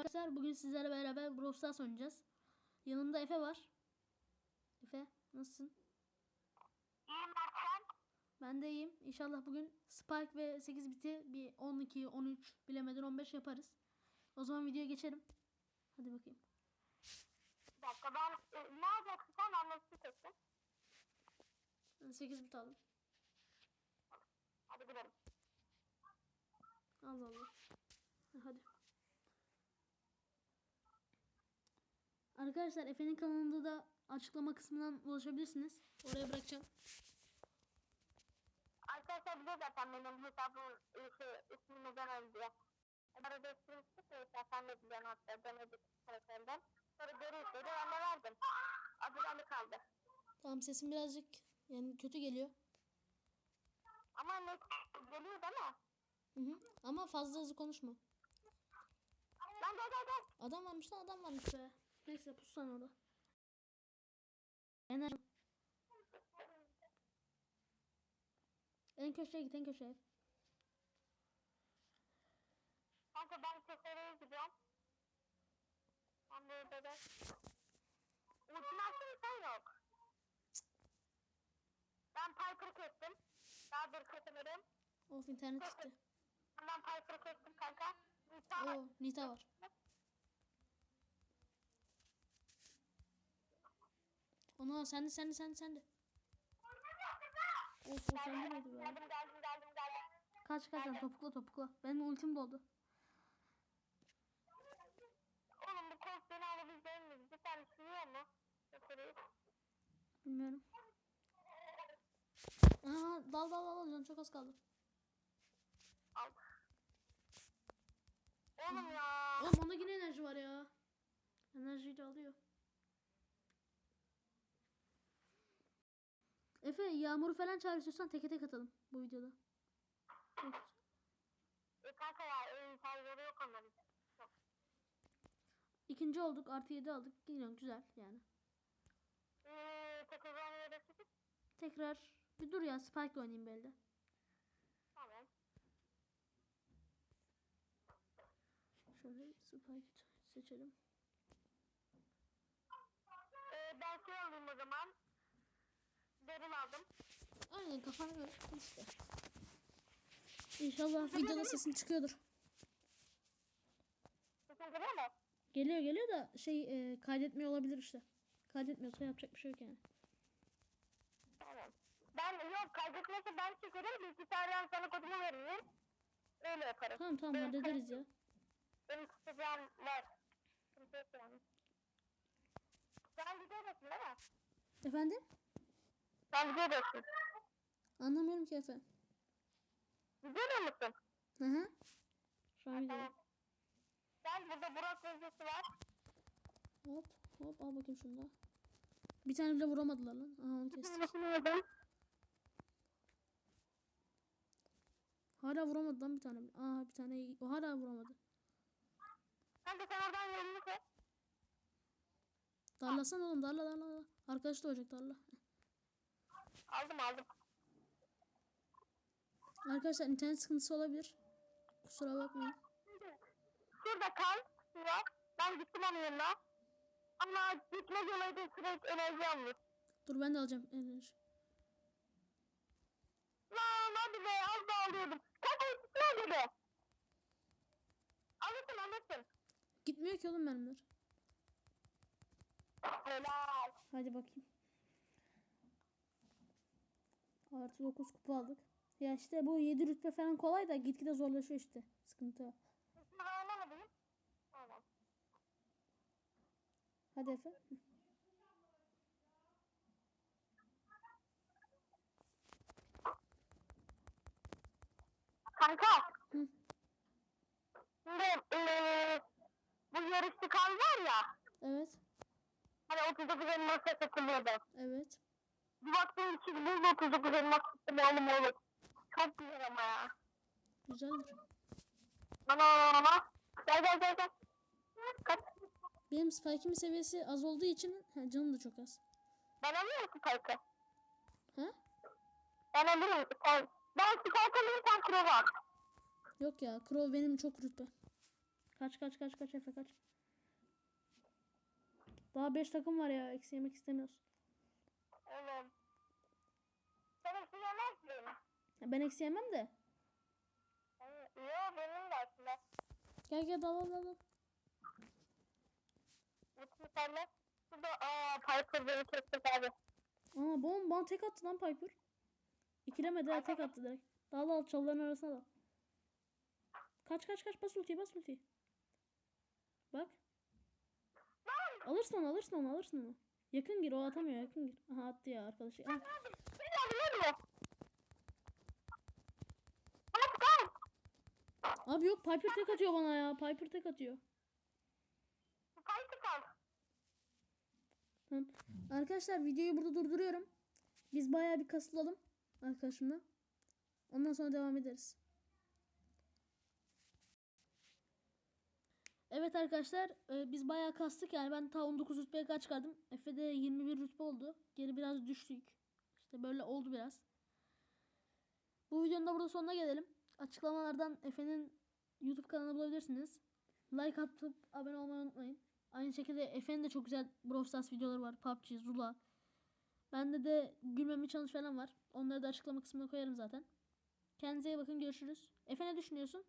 arkadaşlar. Bugün sizlerle beraber Brawl Stars oynayacağız. Yanımda Efe var. Efe nasılsın? İyiyim ben sen. Ben de iyiyim. İnşallah bugün Spike ve 8 biti bir 12, 13 bilemeden 15 yaparız. O zaman videoya geçelim. Hadi bakayım. Bir dakika ben e, ne yapacaksın sen. Ben 8 bit aldım. Hadi gidelim. Allah Allah. Ha, Hadi. Arkadaşlar Efe'nin kanalında da açıklama kısmından ulaşabilirsiniz. Oraya bırakacağım. Arkadaşlar biliyor zaten benim hesabımın e, şey, ismi neden öldü diye. Bana değiştirmiştik ya işte sen de biliyorsun hatta denedik karakterinden. Sonra geri istedi ben de verdim. Adı bende kaldı. Tamam sesim birazcık yani kötü geliyor. Ama ne geliyor değil mi? Hı hı. Ama fazla hızlı konuşma. Lan gel gel gel. Adam varmış lan adam varmış be. Neyse pussan orada. Enerji. En köşeye git en köşeye. Kanka ben sefereye gidiyorum. Ben burada da. Ultimasyon sen yok. Ben Piper'ı kestim. Daha bir kesemedim. Of internet gitti. Ben Piper'ı kestim kanka. Nisa Oo Nita var. Ona sende sende sende sende. Of o sende miydi be? Geldim geldim geldim geldim. Kaç kaç lan topukla topukla. Benim ultim doldu. Oğlum bu kos beni alabilecek miyiz? Bir tane sürüyor mu? Yukarıyı. Bilmiyorum. Aa dal dal dal canım çok az kaldı. Al. Oğlum ya. Oğlum onda yine enerji var ya. Enerjiyi de alıyor. Efe yağmuru falan çağır istiyorsan teke tek atalım bu videoda. Tek. E kanka ya tarzları yok onların. İkinci olduk artı 7 aldık. Yine güzel yani. Ee, tekrar Tekrar bir dur ya Spike oynayayım belki. Tamam. Şöyle Spike seçelim. Ee, ben şey alayım o zaman. Aldım. Aynen kafana göre işte. İnşallah videoda sesin çıkıyordur. Sesin geliyor mu? Geliyor geliyor da şey e, kaydetmiyor olabilir işte. Kaydetmiyorsa yapacak bir şey yok yani. Tamam. Ben yok kaydetmesi ben çekerim. Bilgisayardan sana kodumu veririm. Öyle yaparım. Tamam tamam Benim hallederiz ya. Benim kısacağım var. Sıkıntı yok yani. Sen gidiyorsun değil mi? Efendim? Sen gidiyorsun. Anlamıyorum ki Efe. Gidiyor musun? Hı hı. Şu an. Gel burada Burak Özgüsü var. Hop hop al bakayım şunu da. Bir tane bile vuramadılar lan. Aha onu kestik. Hala vuramadı lan bir tane bile. Aa bir tane o hala vuramadı. Kanka sen oradan yolunu kes. Darlasana oğlum darla. darla. Arkadaş da olacak darla. Aldım aldım. Arkadaşlar internet sıkıntısı olabilir. Kusura bakmayın. Şurada kal. Var. Ben gittim onun yanına. Ama gitme yolaydı sürekli enerji almış. Dur ben de alacağım enerji. Lan hadi be az da alıyordum. Kanka gitme dedi. Alırsın alırsın. Gitmiyor ki oğlum benimler. Helal. Hadi bakayım. Artı 9 kupa aldık. Ya işte bu 7 rütbe falan kolay da gitgide zorlaşıyor işte. Sıkıntı o. Hadi Efe. Hı. Kanka. Hı. Şimdi eee bu yarışçı kan var ya. Evet. Hani 39 elmasla satılıyordu. Evet. Bir baktım ki bu da 39 elmas sattım oğlum oğlum. Çok güzel ama ya. Güzeldir. Ana ana. Gel gel gel gel. Kaç. Benim Spike'imin seviyesi az olduğu için ha, canım da çok az. Ben alıyorum Spike'ı. Ha? Ben alıyorum. Ben, ben Spike alayım sen Crow'u al. Yok ya. Crow benim çok rütbe. Kaç kaç kaç kaç Efe kaç. Daha 5 takım var ya. Eksi yemek istemiyoruz. Evet. Sen hepsi yemez miyim? Ya Ben eksi yemem de. Yok benim de aslında. Gel gel dal dal dal. dal. Bütün senle. Bu da aa Piper beni kestik abi. Aa bom bana tek attı lan Piper. İkilemedi ha tek attı direkt. Dal dal çalıların arasına dal. Kaç kaç kaç bas ultiyi bas ultiyi. Bak. Alırsın onu alırsın onu alırsın onu. Yakın gir o atamıyor yakın gir. Aha attı ya arkadaşı. Ah, Abi seni alıyorum. Bak bak. Abi yok Piper tek atıyor bana ya. Piper tek atıyor. Piper kal. Tamam. Arkadaşlar videoyu burada durduruyorum. Biz bayağı bir kasılalım arkadaşımla. Ondan sonra devam ederiz. Evet arkadaşlar e, biz bayağı kastık yani ben ta 19 rütbeye kaç çıkardım. Efe'de 21 rütbe oldu. Geri biraz düştük. İşte böyle oldu biraz. Bu videonun da burada sonuna gelelim. Açıklamalardan Efe'nin YouTube kanalını bulabilirsiniz. Like atıp abone olmayı unutmayın. Aynı şekilde Efe'nin de çok güzel Brawl Stars videoları var. PUBG, Zula. Bende de gülmemi challenge falan var. Onları da açıklama kısmına koyarım zaten. Kendinize iyi bakın. Görüşürüz. Efe ne düşünüyorsun?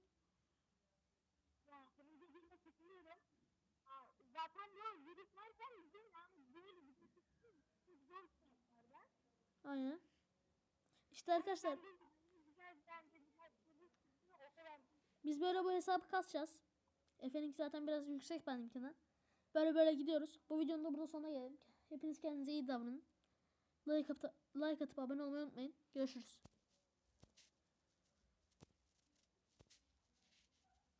Ya senin dediğine katılıyorum. Aa, Zaten bu bizim yani böyle bir zor şartlarda. Aynen. İşte arkadaşlar Güzel bence güzel virüs o kadar biz böyle bu hesabı kasacağız. Efe'ninki zaten biraz yüksek benimkinden. Böyle böyle gidiyoruz. Bu videonun da burada sonuna gelelim. Hepiniz kendinize iyi davranın. Like atıp, like atıp abone olmayı unutmayın. Görüşürüz.